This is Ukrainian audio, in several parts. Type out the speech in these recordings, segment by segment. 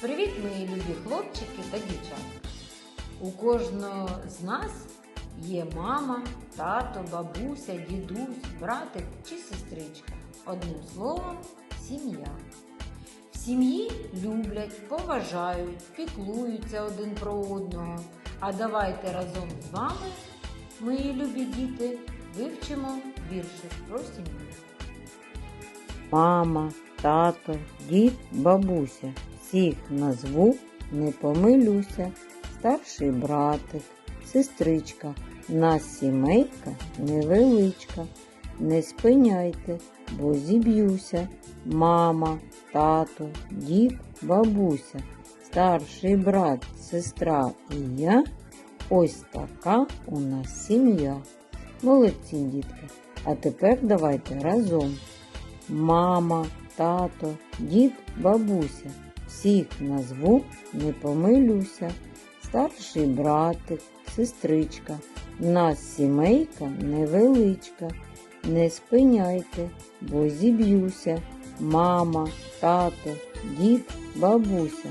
Привіт, мої любі хлопчики та дівчатка! У кожного з нас є мама, тато, бабуся, дідусь, братик чи сестричка. Одним словом, сім'я. В сім'ї люблять, поважають, піклуються один про одного. А давайте разом з вами, мої любі діти, вивчимо віршик про сім'ю. Мама, тато, дід, бабуся. Всіх назву, не помилюся. Старший братик, сестричка. Нас сімейка невеличка. Не спиняйте, бо зіб'юся. Мама, тато, дід, бабуся. Старший брат, сестра і я. Ось така у нас сім'я. Молодці, дітки. А тепер давайте разом. Мама, тато, дід, бабуся. Всіх назву, не помилюся. Старший братик, сестричка. Нас сімейка невеличка. Не спиняйте, бо зіб'юся. Мама, тато, дід, бабуся.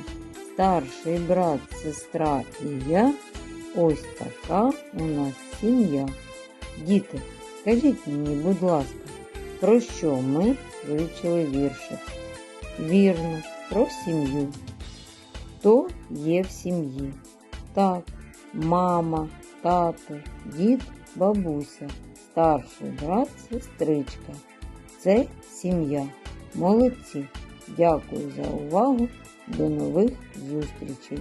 Старший брат, сестра і я. Ось така у нас сім'я. Діти, скажіть мені, будь ласка, про що ми вивчили віршик? Вірно, про сім'ю. Хто є в сім'ї? Так, мама, тато, дід, бабуся, старший брат, сестричка. Це сім'я. Молодці. Дякую за увагу. До нових зустрічей.